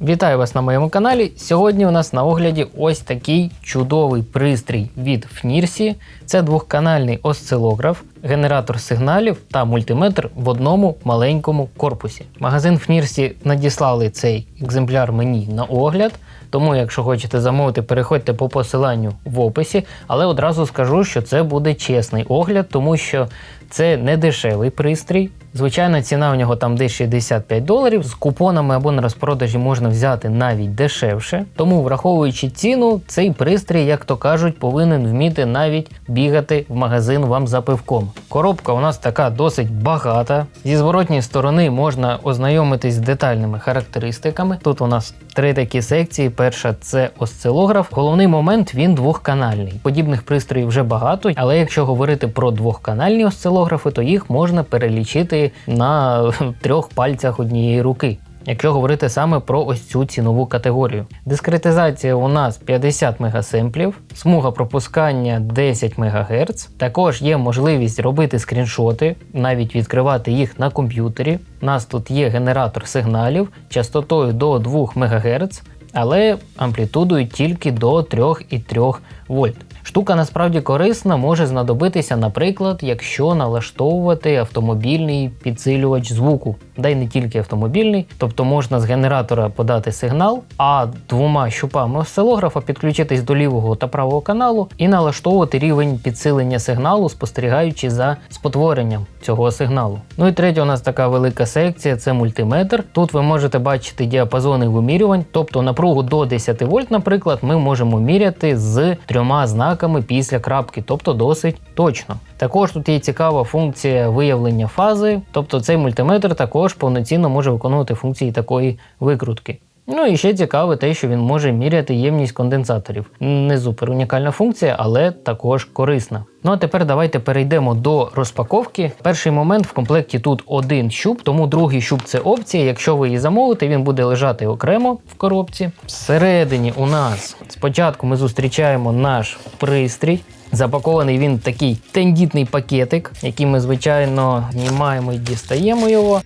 Вітаю вас на моєму каналі. Сьогодні у нас на огляді ось такий чудовий пристрій від Фнірсі. Це двохканальний осцилограф, генератор сигналів та мультиметр в одному маленькому корпусі. Магазин Фнірсі надіслали цей екземпляр мені на огляд. Тому, якщо хочете замовити, переходьте по посиланню в описі. Але одразу скажу, що це буде чесний огляд, тому що це не дешевий пристрій. Звичайна ціна у нього там десь 65 доларів. З купонами або на розпродажі можна взяти навіть дешевше. Тому, враховуючи ціну, цей пристрій, як то кажуть, повинен вміти навіть бігати в магазин вам за пивком. Коробка у нас така досить багата. Зі зворотньої сторони можна ознайомитись з детальними характеристиками. Тут у нас три такі секції. Перша це осцилограф. Головний момент він двохканальний. Подібних пристроїв вже багато, але якщо говорити про двохканальні осцилографи, то їх можна перелічити на трьох пальцях однієї руки. Якщо говорити саме про ось цю цінову категорію, дискретизація у нас 50 мегасемплів, смуга пропускання 10 МГц. Також є можливість робити скріншоти, навіть відкривати їх на комп'ютері. У нас тут є генератор сигналів частотою до 2 МГц, але амплітудою тільки до 3,3 вольт. Штука насправді корисна, може знадобитися, наприклад, якщо налаштовувати автомобільний підсилювач звуку, да й не тільки автомобільний, тобто можна з генератора подати сигнал, а двома щупами осцилографа підключитись до лівого та правого каналу і налаштовувати рівень підсилення сигналу, спостерігаючи за спотворенням цього сигналу. Ну і третя у нас така велика секція це мультиметр. Тут ви можете бачити діапазони вимірювань, тобто напругу до 10 вольт, наприклад, ми можемо міряти з трьома знаками після крапки, тобто досить точно. Також тут є цікава функція виявлення фази, тобто цей мультиметр також повноцінно може виконувати функції такої викрутки. Ну і ще цікаве те, що він може міряти ємність конденсаторів. Не супер унікальна функція, але також корисна. Ну а тепер давайте перейдемо до розпаковки. Перший момент в комплекті тут один щуп, тому другий щуп це опція. Якщо ви її замовите, він буде лежати окремо в коробці. Всередині у нас спочатку ми зустрічаємо наш пристрій. Запакований він в такий тендітний пакетик, який ми, звичайно, знімаємо і дістаємо його.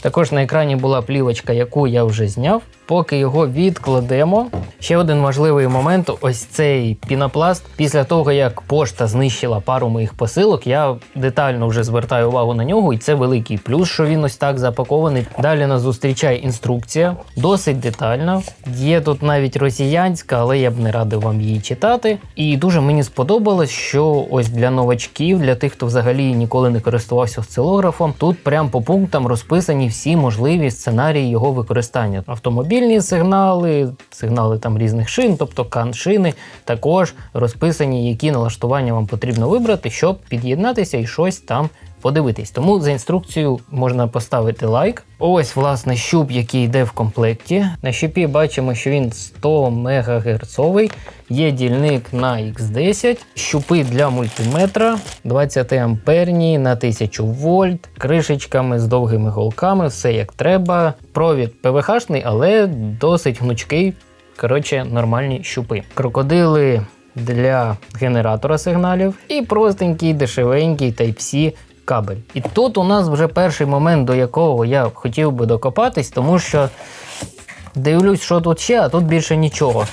Також на екрані була плівочка, яку я вже зняв. Поки його відкладемо. Ще один важливий момент: ось цей пінопласт. Після того, як пошта знищила пару моїх посилок, я детально вже звертаю увагу на нього, і це великий плюс, що він ось так запакований. Далі нас зустрічає інструкція, досить детальна. Є тут навіть росіянська, але я б не радив вам її читати. І дуже мені сподобалось, що ось для новачків, для тих, хто взагалі ніколи не користувався осцилографом, тут прям по пунктам розписані всі можливі сценарії його використання. Автомобіль Мобільні сигнали, сигнали там різних шин, тобто кан-шини, також розписані, які налаштування вам потрібно вибрати, щоб під'єднатися і щось там подивитись. Тому за інструкцією можна поставити лайк. Ось, власне, щуп, який йде в комплекті. На щупі бачимо, що він 100 МГц. Є дільник на X10, щупи для мультиметра 20 амперні на 1000 вольт, кришечками з довгими голками, все як треба. Провід ПВХ-шний, але досить гнучкий. Коротше, нормальні щупи. Крокодили для генератора сигналів і простенький, дешевенький Type-C кабель. І тут у нас вже перший момент, до якого я хотів би докопатись, тому що дивлюсь, що тут ще, а тут більше нічого.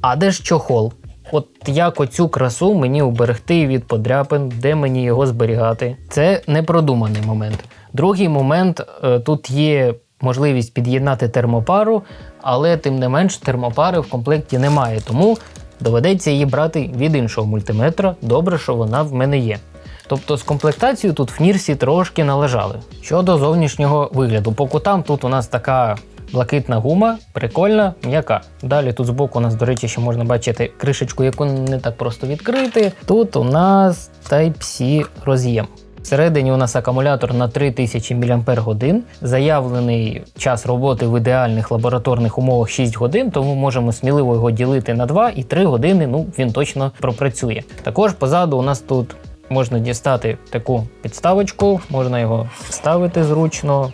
А де ж чохол? От як оцю красу мені уберегти від подряпин, де мені його зберігати? Це непродуманий момент. Другий момент е, тут є можливість під'єднати термопару, але тим не менш термопари в комплекті немає, тому доведеться її брати від іншого мультиметра. Добре, що вона в мене є. Тобто з комплектацією тут в Нірсі трошки належали. Щодо зовнішнього вигляду, по кутам тут у нас така блакитна гума, прикольна, м'яка. Далі тут збоку у нас, до речі, ще можна бачити кришечку, яку не так просто відкрити. Тут у нас Type-C роз'єм. Всередині у нас акумулятор на 3000 мАч. Заявлений час роботи в ідеальних лабораторних умовах 6 годин, тому можемо сміливо його ділити на 2 і 3 години. Ну він точно пропрацює. Також позаду у нас тут Можна дістати таку підставочку, можна його ставити зручно.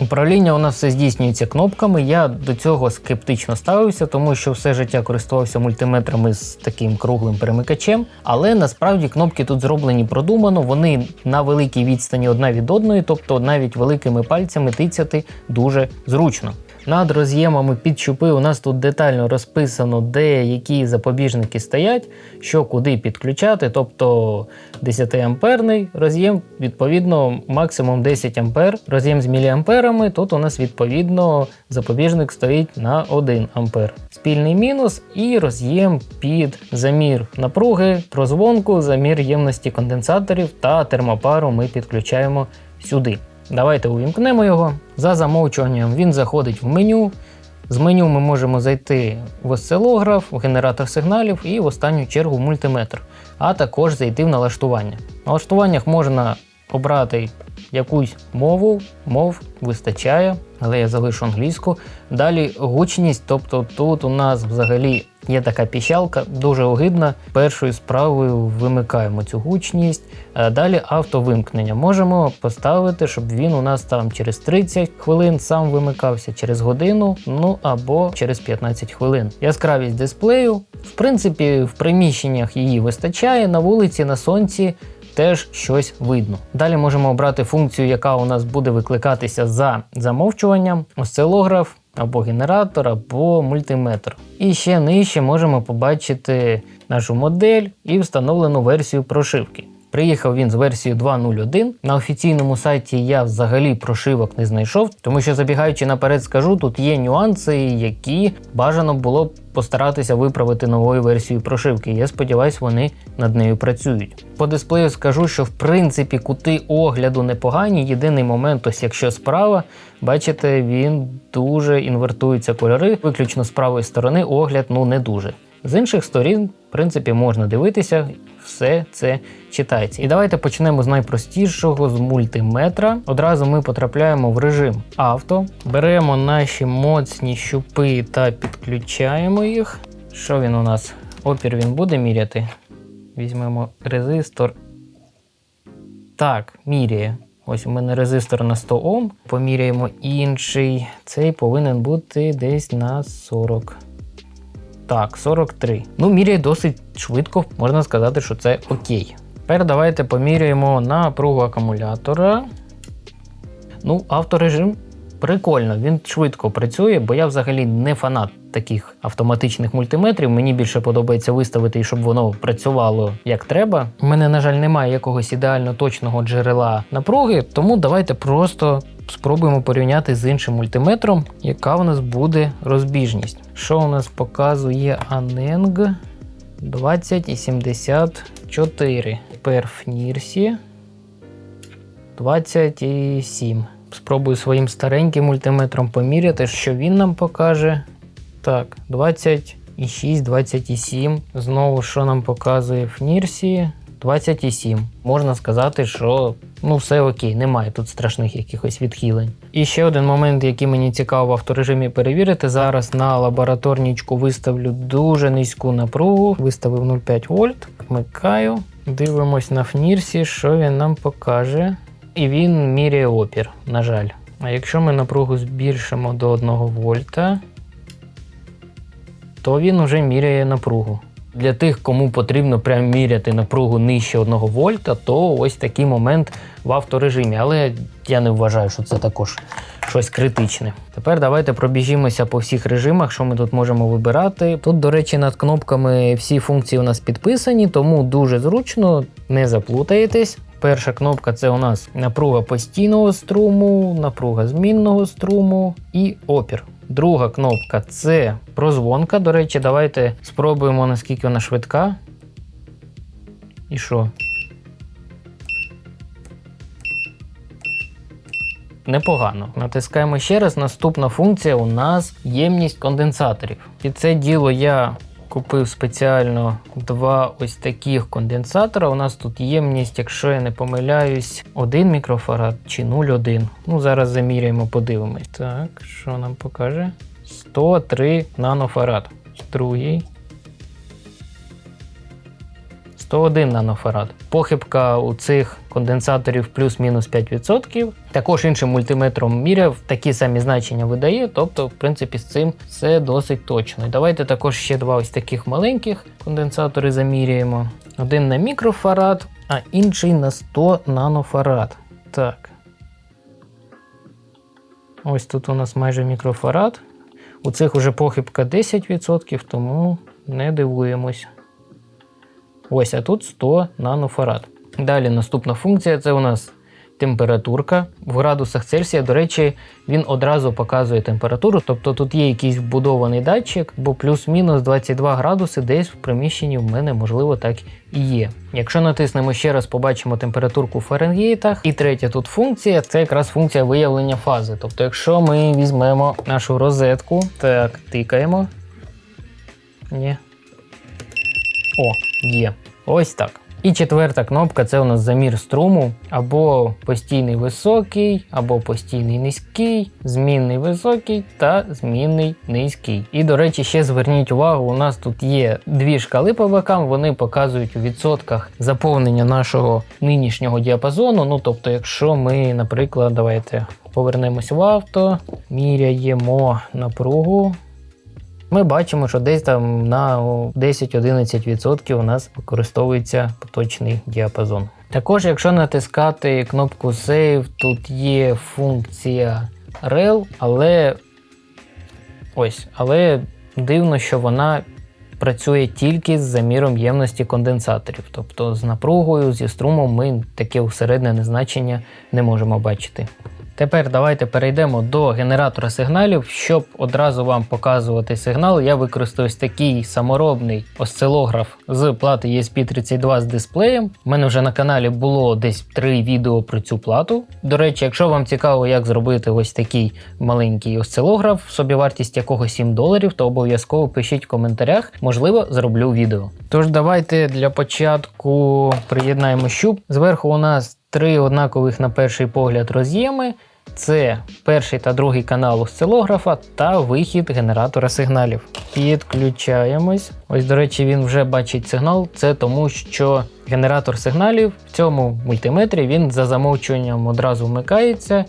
Управління у нас все здійснюється кнопками. Я до цього скептично ставився, тому що все життя користувався мультиметрами з таким круглим перемикачем. Але насправді кнопки тут зроблені продумано, вони на великій відстані одна від одної, тобто навіть великими пальцями тицяти дуже зручно. Над роз'ємами під щупи у нас тут детально розписано, де які запобіжники стоять, що куди підключати. Тобто 10 амперний роз'єм, відповідно, максимум 10 ампер. Роз'єм з міліамперами. Тут у нас відповідно запобіжник стоїть на 1 ампер. Спільний мінус і роз'єм під замір напруги, прозвонку, замір ємності конденсаторів та термопару ми підключаємо сюди. Давайте увімкнемо його. За замовчуванням він заходить в меню. З меню ми можемо зайти в осцилограф, в генератор сигналів і в останню чергу в мультиметр, а також зайти в налаштування. В налаштуваннях можна обрати якусь мову, мов вистачає, але я залишу англійську. Далі гучність, тобто тут у нас взагалі є така піщалка, дуже огидна. Першою справою вимикаємо цю гучність. Далі автовимкнення. Можемо поставити, щоб він у нас там через 30 хвилин сам вимикався, через годину, ну або через 15 хвилин. Яскравість дисплею. В принципі, в приміщеннях її вистачає, на вулиці, на сонці теж щось видно. Далі можемо обрати функцію, яка у нас буде викликатися за замовчуванням, осцилограф або генератор, або мультиметр. І ще нижче можемо побачити нашу модель і встановлену версію прошивки. Приїхав він з версією 2.0.1. На офіційному сайті я взагалі прошивок не знайшов, тому що забігаючи наперед, скажу, тут є нюанси, які бажано було б постаратися виправити новою версією прошивки. Я сподіваюся, вони над нею працюють. По дисплею скажу, що в принципі кути огляду непогані. Єдиний момент, ось якщо справа, бачите, він дуже інвертуються кольори. Виключно з правої сторони огляд ну не дуже. З інших сторін, в принципі, можна дивитися, все це читається. І давайте почнемо з найпростішого, з мультиметра. Одразу ми потрапляємо в режим авто, беремо наші моцні щупи та підключаємо їх. Що він у нас? Опір він буде міряти. Візьмемо резистор. Так, міряє. Ось у мене резистор на 100 Ом. Поміряємо інший. Цей повинен бути десь на 40. Так, 43. Ну, міряє досить швидко, можна сказати, що це окей. Тепер давайте поміряємо напругу акумулятора. Ну, авторежим прикольно, він швидко працює, бо я взагалі не фанат таких автоматичних мультиметрів. Мені більше подобається виставити, щоб воно працювало як треба. У мене, на жаль, немає якогось ідеально точного джерела напруги, тому давайте просто спробуємо порівняти з іншим мультиметром, яка у нас буде розбіжність. Що у нас показує Aneng 20,74. Тепер в Нірсі 27. Спробую своїм стареньким мультиметром поміряти, що він нам покаже. Так, 26, 27. Знову, що нам показує в Нірсі? 27. Можна сказати, що ну все окей, немає тут страшних якихось відхилень. І ще один момент, який мені цікаво в авторежимі перевірити. Зараз на лабораторнічку виставлю дуже низьку напругу. Виставив 0,5 вольт, вмикаю. Дивимось на фнірсі, що він нам покаже. І він міряє опір, на жаль. А якщо ми напругу збільшимо до 1 вольта, то він уже міряє напругу. Для тих, кому потрібно прям міряти напругу нижче 1 вольта, то ось такий момент в авторежимі. Але я не вважаю, що це також щось критичне. Тепер давайте пробіжімося по всіх режимах, що ми тут можемо вибирати. Тут, до речі, над кнопками всі функції у нас підписані, тому дуже зручно, не заплутаєтесь. Перша кнопка це у нас напруга постійного струму, напруга змінного струму і опір. Друга кнопка це прозвонка. До речі, давайте спробуємо, наскільки вона швидка. І що? Непогано. Натискаємо ще раз. Наступна функція у нас ємність конденсаторів. Під це діло я купив спеціально два ось таких конденсатора. У нас тут ємність, якщо я не помиляюсь, 1 мікрофарад чи 0,1. Ну, зараз заміряємо, подивимось. Так, що нам покаже? 103 нанофарад. Другий. 101 нанофарад. Похибка у цих конденсаторів плюс-мінус 5%. Також іншим мультиметром міряв такі самі значення видає, тобто, в принципі, з цим все досить точно. І давайте також ще два ось таких маленьких конденсатори заміряємо. Один на мікрофарад, а інший на 100 нанофарад. Так. Ось тут у нас майже мікрофарад. У цих уже похибка 10%, тому не дивуємось. Ось, а тут 100 нанофарад. Далі наступна функція це у нас температурка. В градусах Цельсія, до речі, він одразу показує температуру, тобто тут є якийсь вбудований датчик, бо плюс-мінус 22 градуси десь в приміщенні в мене, можливо, так і є. Якщо натиснемо ще раз, побачимо температурку в Фаренгейтах. І третя тут функція це якраз функція виявлення фази. Тобто, якщо ми візьмемо нашу розетку, так, тикаємо. Ні. О, є. Ось так. І четверта кнопка це у нас замір струму, або постійний високий, або постійний низький, змінний високий та змінний низький. І, до речі, ще зверніть увагу, у нас тут є дві шкали по бокам, вони показують у відсотках заповнення нашого нинішнього діапазону. Ну, тобто, якщо ми, наприклад, давайте повернемось в авто, міряємо напругу. Ми бачимо, що десь там на 10-11% у нас використовується поточний діапазон. Також, якщо натискати кнопку Save, тут є функція REL, але ось, але дивно, що вона працює тільки з заміром ємності конденсаторів. Тобто з напругою, зі струмом ми таке усереднене значення не можемо бачити. Тепер давайте перейдемо до генератора сигналів. Щоб одразу вам показувати сигнал, я використаю ось такий саморобний осцилограф з плати ESP32 з дисплеєм. У мене вже на каналі було десь три відео про цю плату. До речі, якщо вам цікаво, як зробити ось такий маленький осцилограф, собівартість якого 7 доларів, то обов'язково пишіть в коментарях, можливо, зроблю відео. Тож давайте для початку приєднаємо щуп. Зверху у нас три однакових на перший погляд роз'єми. Це перший та другий канал осцилографа та вихід генератора сигналів. Підключаємось. Ось, до речі, він вже бачить сигнал. Це тому, що генератор сигналів в цьому мультиметрі він за замовчуванням одразу вмикається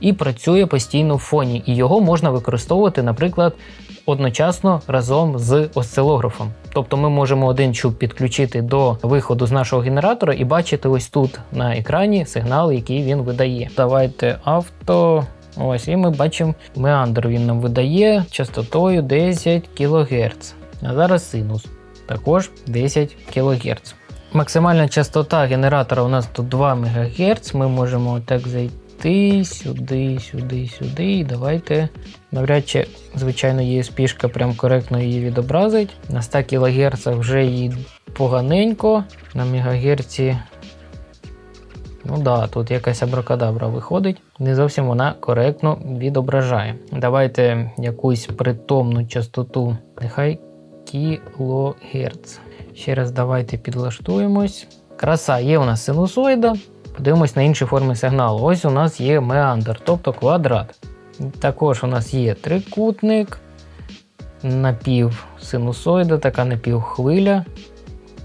і працює постійно в фоні. І його можна використовувати, наприклад, одночасно разом з осцилографом. Тобто ми можемо один чуб підключити до виходу з нашого генератора і бачити ось тут на екрані сигнал, який він видає. Давайте авто. Ось, і ми бачимо, меандр він нам видає частотою 10 кГц. А зараз синус також 10 кГц. Максимальна частота генератора у нас тут 2 МГц. Ми можемо так зайти сюди, сюди, сюди. І давайте навряд чи, звичайно, ESP прям коректно її відобразить. На 100 кГц вже її поганенько. На мегагерці Ну да, тут якась абракадабра виходить. Не зовсім вона коректно відображає. Давайте якусь притомну частоту, нехай кілогерц. Ще раз давайте підлаштуємось. Краса, є у нас синусоїда. Подивимось на інші форми сигналу. Ось у нас є меандр, тобто квадрат. Також у нас є трикутник, напівсинусоїда, така напівхвиля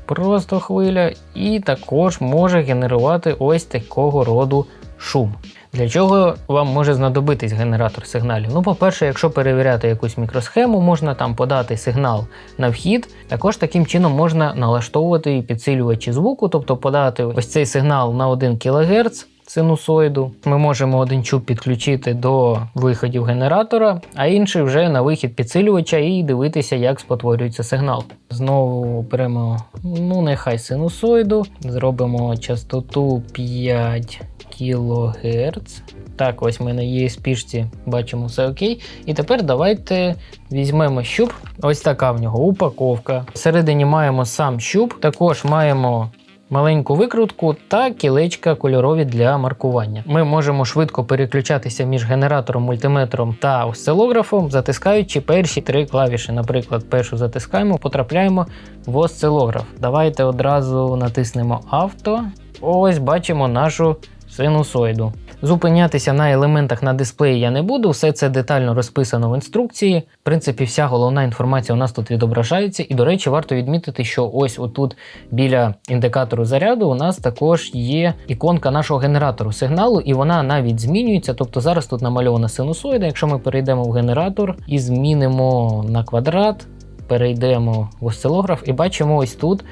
просто хвиля, і також може генерувати ось такого роду шум. Для чого вам може знадобитись генератор сигналів? Ну, по-перше, якщо перевіряти якусь мікросхему, можна там подати сигнал на вхід. Також таким чином можна налаштовувати підсилювачі звуку, тобто подати ось цей сигнал на 1 кГц синусоїду. Ми можемо один чуб підключити до виходів генератора, а інший вже на вихід підсилювача і дивитися, як спотворюється сигнал. Знову беремо, ну нехай синусоїду, зробимо частоту 5 кГц. Так, ось ми на ESP бачимо все окей. І тепер давайте візьмемо щуп. Ось така в нього упаковка. Всередині маємо сам щуп, також маємо маленьку викрутку та кілечка кольорові для маркування. Ми можемо швидко переключатися між генератором, мультиметром та осцилографом, затискаючи перші три клавіші. Наприклад, першу затискаємо, потрапляємо в осцилограф. Давайте одразу натиснемо авто. Ось бачимо нашу синусоїду. Зупинятися на елементах на дисплеї я не буду, все це детально розписано в інструкції. В принципі, вся головна інформація у нас тут відображається. І, до речі, варто відмітити, що ось отут біля індикатору заряду у нас також є іконка нашого генератору сигналу, і вона навіть змінюється. Тобто зараз тут намальована синусоїда. Якщо ми перейдемо в генератор і змінимо на квадрат, перейдемо в осцилограф і бачимо ось тут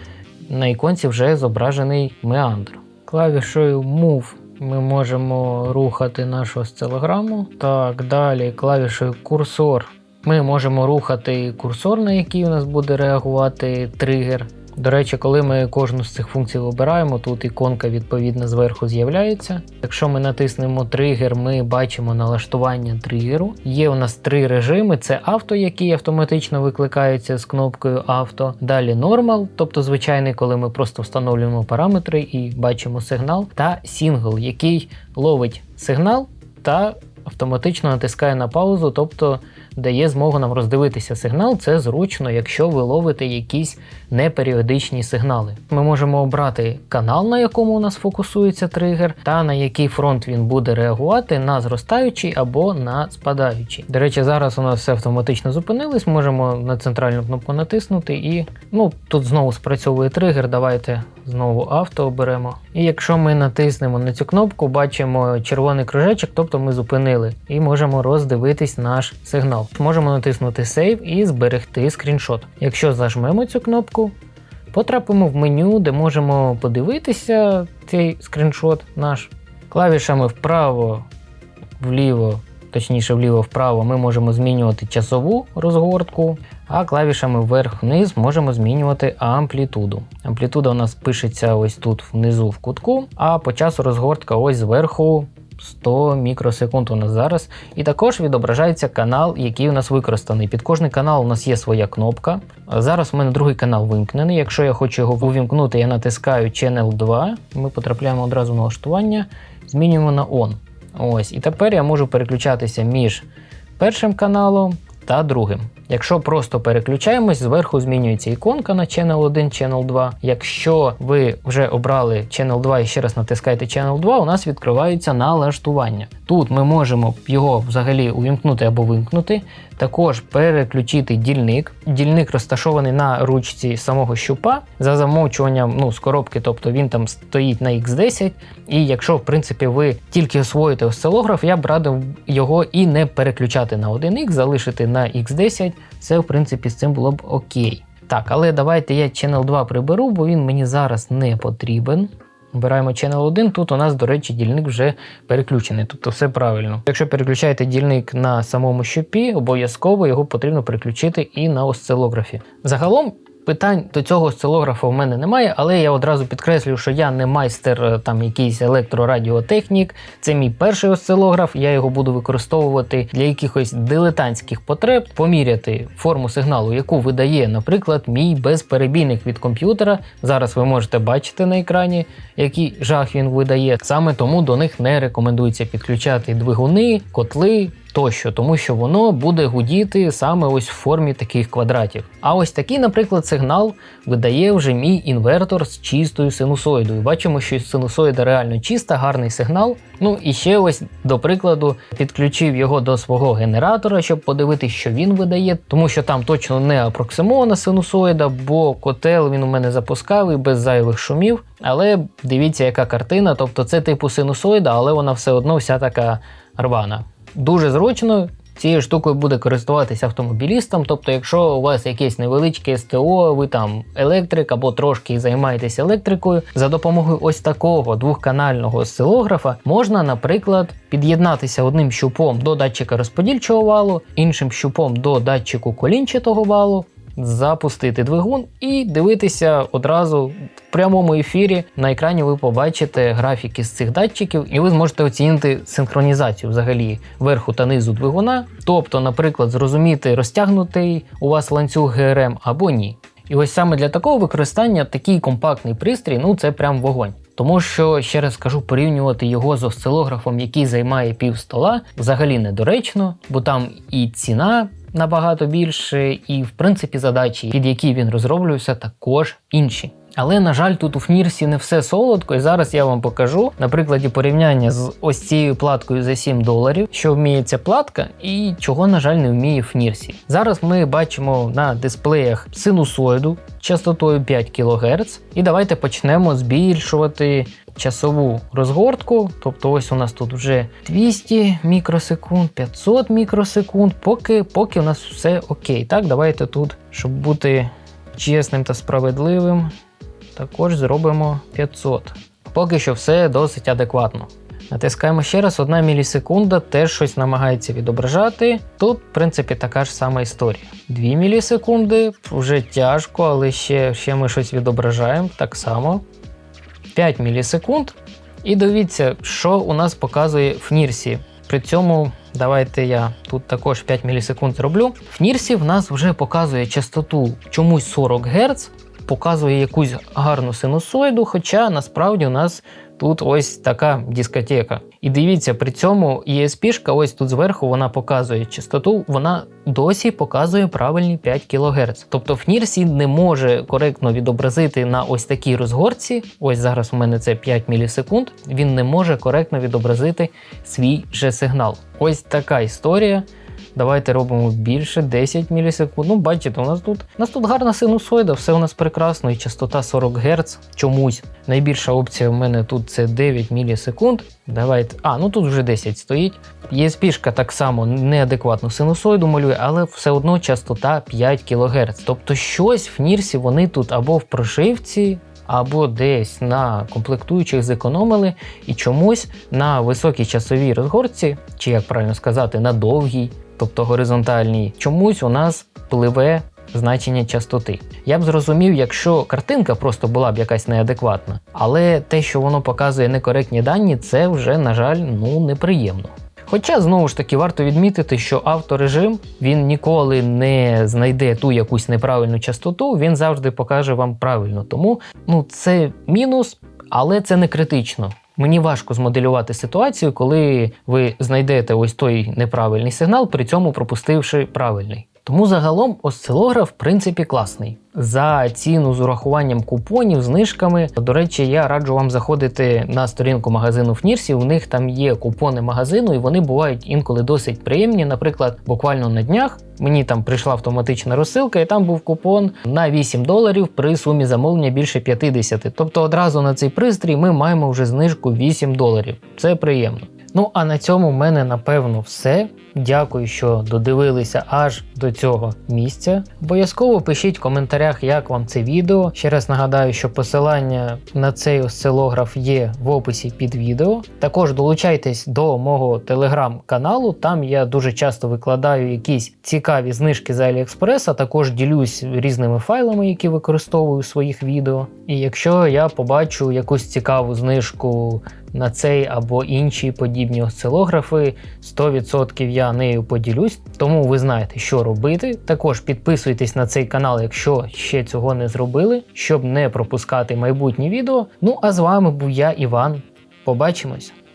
на іконці вже зображений меандр. Клавішою Move ми можемо рухати нашу осцилограму. Так, далі клавішою курсор Ми можемо рухати курсор, на який у нас буде реагувати тригер. До речі, коли ми кожну з цих функцій обираємо, тут іконка відповідно зверху з'являється. Якщо ми натиснемо тригер, ми бачимо налаштування тригеру. Є у нас три режими: це авто, який автоматично викликається з кнопкою авто. Далі нормал, тобто звичайний, коли ми просто встановлюємо параметри і бачимо сигнал, та сингл, який ловить сигнал та автоматично натискає на паузу, тобто дає змогу нам роздивитися сигнал. Це зручно, якщо ви ловите якісь неперіодичні сигнали. Ми можемо обрати канал, на якому у нас фокусується тригер, та на який фронт він буде реагувати на зростаючий або на спадаючий. До речі, зараз у нас все автоматично зупинилось. Можемо на центральну кнопку натиснути і ну тут знову спрацьовує тригер. Давайте знову авто оберемо. І якщо ми натиснемо на цю кнопку, бачимо червоний кружечок, тобто ми зупинили, і можемо роздивитись наш сигнал. Можемо натиснути Save і зберегти скріншот. Якщо зажмемо цю кнопку, потрапимо в меню, де можемо подивитися цей скріншот наш. Клавішами вправо, вліво, точніше вліво-вправо, ми можемо змінювати часову розгортку, а клавішами вверх-вниз можемо змінювати амплітуду. Амплітуда у нас пишеться ось тут внизу в кутку, а по часу розгортка ось зверху 100 мікросекунд у нас зараз. І також відображається канал, який у нас використаний. Під кожний канал у нас є своя кнопка. Зараз у мене другий канал вимкнений. Якщо я хочу його увімкнути, я натискаю Channel 2. Ми потрапляємо одразу на налаштування, змінюємо на On. Ось, І тепер я можу переключатися між першим каналом та другим. Якщо просто переключаємось, зверху змінюється іконка на Channel 1, Channel 2. Якщо ви вже обрали Channel 2 і ще раз натискаєте Channel 2, у нас відкриваються налаштування. Тут ми можемо його взагалі увімкнути або вимкнути. Також переключити дільник. Дільник розташований на ручці самого щупа за замовчуванням ну, з коробки, тобто він там стоїть на X10. І якщо, в принципі, ви тільки освоїте осцилограф, я б радив його і не переключати на 1X, залишити на X10. Це, в принципі, з цим було б окей. Так, але давайте я Channel 2 приберу, бо він мені зараз не потрібен. Обираємо Channel 1, тут у нас, до речі, дільник вже переключений, тобто все правильно. Якщо переключаєте дільник на самому щупі, обов'язково його потрібно переключити і на осцилографі. Загалом Питань до цього осцилографа в мене немає, але я одразу підкреслюю, що я не майстер е, там якийсь електрорадіотехнік. Це мій перший осцилограф, я його буду використовувати для якихось дилетантських потреб, поміряти форму сигналу, яку видає, наприклад, мій безперебійник від комп'ютера. Зараз ви можете бачити на екрані, який жах він видає. Саме тому до них не рекомендується підключати двигуни, котли тощо, тому що воно буде гудіти саме ось в формі таких квадратів. А ось такий, наприклад, сигнал видає вже мій інвертор з чистою синусоїдою. Бачимо, що синусоїда реально чиста, гарний сигнал. Ну і ще ось, до прикладу, підключив його до свого генератора, щоб подивитися, що він видає, тому що там точно не апроксимована синусоїда, бо котел він у мене запускав і без зайвих шумів. Але дивіться, яка картина, тобто це типу синусоїда, але вона все одно вся така рвана. Дуже зручно. Цією штукою буде користуватися автомобілістом. Тобто, якщо у вас якесь невеличке СТО, ви там електрик або трошки займаєтесь електрикою, за допомогою ось такого двохканального осцилографа можна, наприклад, під'єднатися одним щупом до датчика розподільчого валу, іншим щупом до датчику колінчатого валу, запустити двигун і дивитися одразу в прямому ефірі. На екрані ви побачите графіки з цих датчиків, і ви зможете оцінити синхронізацію взагалі верху та низу двигуна. Тобто, наприклад, зрозуміти, розтягнутий у вас ланцюг ГРМ або ні. І ось саме для такого використання такий компактний пристрій, ну це прям вогонь. Тому що, ще раз скажу, порівнювати його з осцилографом, який займає пів стола, взагалі недоречно, бо там і ціна набагато більше, і в принципі задачі, під які він розроблювався, також інші. Але, на жаль, тут у Фнірсі не все солодко, і зараз я вам покажу на прикладі порівняння з ось цією платкою за 7 доларів, що вміє ця платка, і чого, на жаль, не вміє Фнірсі. Зараз ми бачимо на дисплеях синусоїду частотою 5 кГц. І давайте почнемо збільшувати часову розгортку. Тобто, ось у нас тут вже 200 мікросекунд, 500 мікросекунд, поки, поки у нас все окей. Так, давайте тут, щоб бути чесним та справедливим також зробимо 500. Поки що все досить адекватно. Натискаємо ще раз, 1 мілісекунда теж щось намагається відображати. Тут, в принципі, така ж сама історія. 2 мілісекунди вже тяжко, але ще, ще ми щось відображаємо так само. 5 мілісекунд. І дивіться, що у нас показує в Нірсі. При цьому давайте я тут також 5 мілісекунд зроблю. В Нірсі в нас вже показує частоту чомусь 40 Гц, показує якусь гарну синусоїду, хоча насправді у нас тут ось така дискотека. І дивіться, при цьому ESP, ось тут зверху вона показує частоту, вона досі показує правильні 5 кГц. Тобто FNIRSI не може коректно відобразити на ось такій розгорці. Ось зараз у мене це 5 мілісекунд. Він не може коректно відобразити свій же сигнал. Ось така історія. Давайте робимо більше 10 мілісекунд. Ну, бачите, у нас тут у нас тут гарна синусоїда, все у нас прекрасно, і частота 40 Гц чомусь. Найбільша опція в мене тут це 9 мілісекунд. Давайте. А, ну тут вже 10 стоїть. ESP так само неадекватну синусоїду малює, але все одно частота 5 кГц. Тобто щось в Нірсі вони тут або в прошивці. Або десь на комплектуючих зекономили і чомусь на високій часовій розгорці, чи як правильно сказати, на довгій, тобто горизонтальній, чомусь у нас пливе значення частоти. Я б зрозумів, якщо картинка просто була б якась неадекватна, але те, що воно показує некоректні дані, це вже, на жаль, ну неприємно. Хоча знову ж таки варто відмітити, що авторежим він ніколи не знайде ту якусь неправильну частоту, він завжди покаже вам правильно. Тому ну це мінус, але це не критично. Мені важко змоделювати ситуацію, коли ви знайдете ось той неправильний сигнал, при цьому пропустивши правильний. Тому загалом осцилограф в принципі класний. За ціну з урахуванням купонів, знижками. До речі, я раджу вам заходити на сторінку магазину в Нірсі. У них там є купони магазину, і вони бувають інколи досить приємні. Наприклад, буквально на днях мені там прийшла автоматична розсилка, і там був купон на 8 доларів при сумі замовлення більше 50. Тобто одразу на цей пристрій ми маємо вже знижку 8 доларів. Це приємно. Ну а на цьому в мене напевно все. Дякую, що додивилися аж до цього місця. Обов'язково пишіть в коментарях, як вам це відео. Ще раз нагадаю, що посилання на цей осцилограф є в описі під відео. Також долучайтесь до мого телеграм-каналу. Там я дуже часто викладаю якісь цікаві знижки з а також ділюсь різними файлами, які використовую в своїх відео. І якщо я побачу якусь цікаву знижку на цей або інші подібні осцилографи, 100% я нею поділюсь, тому ви знаєте, що робити. Також підписуйтесь на цей канал, якщо ще цього не зробили, щоб не пропускати майбутні відео. Ну а з вами був я, Іван. Побачимось!